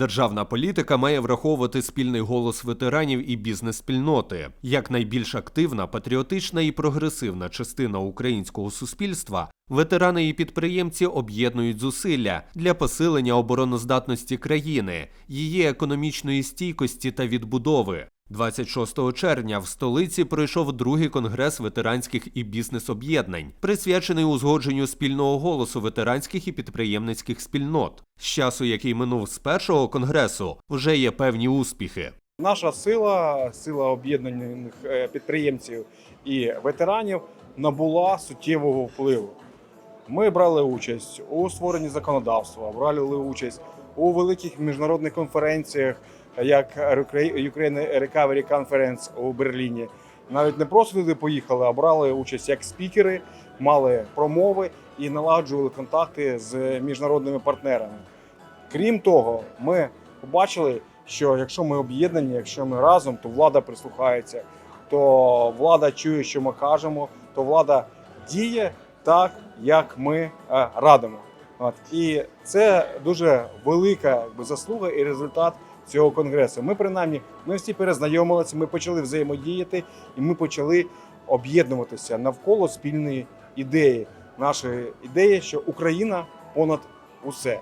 Державна політика має враховувати спільний голос ветеранів і бізнес-спільноти. Як найбільш активна, патріотична і прогресивна частина українського суспільства, ветерани і підприємці об'єднують зусилля для посилення обороноздатності країни, її економічної стійкості та відбудови. 26 червня в столиці пройшов другий конгрес ветеранських і бізнес-об'єднань, присвячений узгодженню спільного голосу ветеранських і підприємницьких спільнот. З часу, який минув з першого конгресу, вже є певні успіхи. Наша сила, сила об'єднаних е, підприємців і ветеранів набула суттєвого впливу. Ми брали участь у створенні законодавства, брали участь у великих міжнародних конференціях, як Ukraine Recovery Conference у Берліні. Навіть не просто туди поїхали, а брали участь як спікери, мали промови і налагоджували контакти з міжнародними партнерами. Крім того, ми побачили, що якщо ми об'єднані, якщо ми разом, то влада прислухається, то влада чує, що ми кажемо, то влада діє так, як ми е, радимо. От. І це дуже велика якби, заслуга і результат цього конгресу. Ми принаймні ми всі перезнайомилися, ми почали взаємодіяти, і ми почали об'єднуватися навколо спільної ідеї. Нашої ідеї, що Україна понад усе,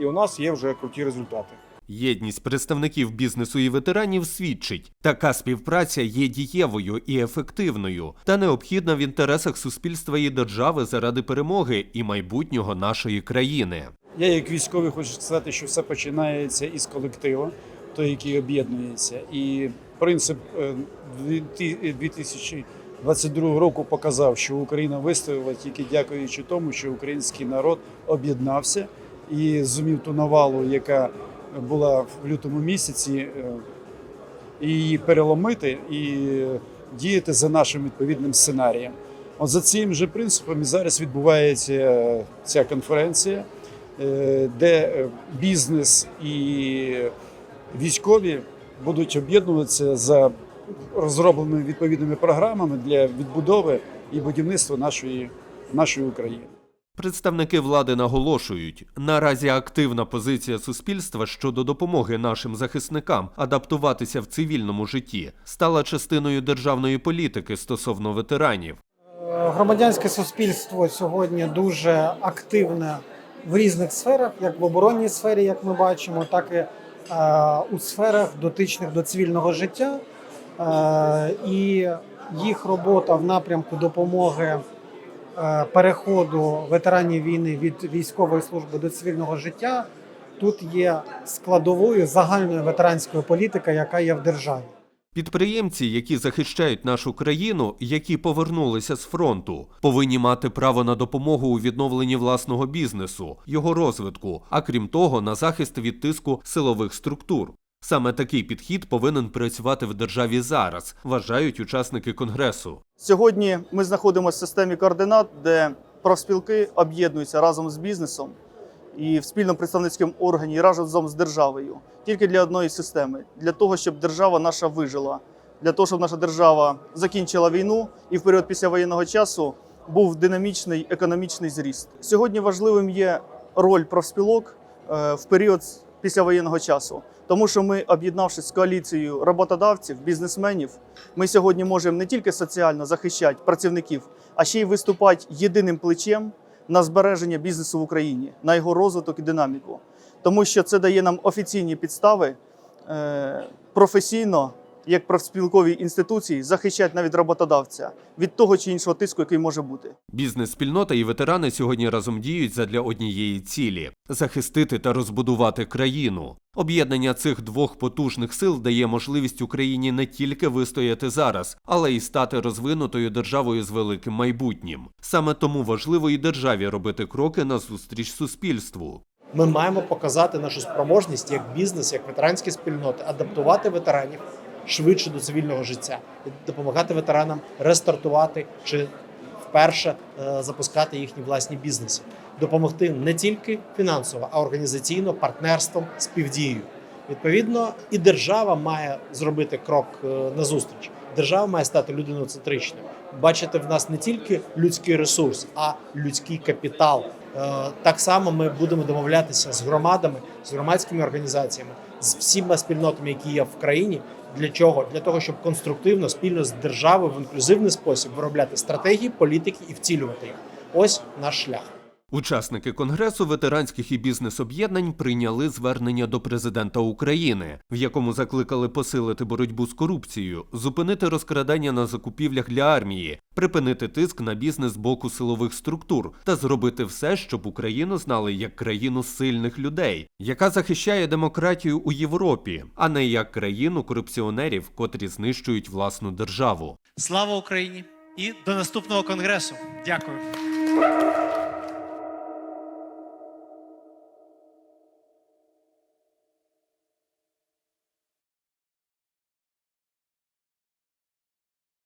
і у нас є вже круті результати. Єдність представників бізнесу і ветеранів свідчить, така співпраця є дієвою і ефективною та необхідна в інтересах суспільства і держави заради перемоги і майбутнього нашої країни. Я, як військовий, хочу сказати, що все починається із колективу, той, який об'єднується. І принцип е, 2022 року показав, що Україна вистояла тільки дякуючи тому, що український народ об'єднався і зумів ту навалу, яка була в лютому місяці, е, і її переломити і діяти за нашим відповідним сценарієм. От за цим же принципом і зараз відбувається е, ця конференція, е, де е, бізнес і військові будуть об'єднуватися за розробленими відповідними програмами для відбудови і будівництва нашої, нашої України. Представники влади наголошують, наразі активна позиція суспільства щодо допомоги нашим захисникам адаптуватися в цивільному житті стала частиною державної політики стосовно ветеранів. Громадянське суспільство сьогодні дуже активне в різних сферах, як в оборонній сфері, як ми бачимо, так і е, у сферах дотичних до цивільного життя. Е, і їх робота в напрямку допомоги е, переходу ветеранів війни від військової служби до цивільного життя тут є складовою загальної ветеранської політики, яка є в державі. Підприємці, які захищають нашу країну, які повернулися з фронту, повинні мати право на допомогу у відновленні власного бізнесу, його розвитку, а крім того, на захист від тиску силових структур. Саме такий підхід повинен працювати в державі зараз, вважають учасники конгресу. Сьогодні ми знаходимося в системі координат, де профспілки об'єднуються разом з бізнесом і в спільному представницькому органі разом з державою тільки для одної системи, для того, щоб держава наша вижила, для того, щоб наша держава закінчила війну і в період післявоєнного часу був динамічний економічний зріст. Сьогодні важливим є роль профспілок е, в період післявоєнного часу. Тому що ми, об'єднавшись з коаліцією роботодавців, бізнесменів, ми сьогодні можемо не тільки соціально захищати працівників, а ще й виступати єдиним плечем на збереження бізнесу в Україні, на його розвиток і динаміку. Тому що це дає нам офіційні підстави е, професійно, як профспілкові інституції, захищати навіть роботодавця від того чи іншого тиску, який може бути. Бізнес-спільнота і ветерани сьогодні разом діють задля однієї цілі захистити та розбудувати країну. Об'єднання цих двох потужних сил дає можливість Україні не тільки вистояти зараз, але й стати розвинутою державою з великим майбутнім. Саме тому важливо і державі робити кроки назустріч суспільству. Ми маємо показати нашу спроможність як бізнес, як ветеранські спільноти, адаптувати ветеранів швидше до цивільного життя, допомагати ветеранам рестартувати чи вперше е, запускати їхні власні бізнеси, допомогти не тільки фінансово, а організаційно, партнерством, співдією. Відповідно, і держава має зробити крок е, назустріч. Держава має стати людиноцентричною, бачити в нас не тільки людський ресурс, а людський капітал, Е, Так само ми будемо домовлятися з громадами, з громадськими організаціями, з всіма спільнотами, які є в країні. Для чого? Для того, щоб конструктивно спільно з державою в інклюзивний спосіб виробляти стратегії, політики і втілювати їх. Ось наш шлях. Учасники конгресу ветеранських і бізнес-об'єднань прийняли звернення до президента України, в якому закликали посилити боротьбу з корупцією, зупинити розкрадання на закупівлях для армії, припинити тиск на бізнес з боку силових структур та зробити все, щоб Україну знали як країну сильних людей, яка захищає демократію у Європі, а не як країну корупціонерів, котрі знищують власну державу. Слава Україні і до наступного конгресу. Дякую.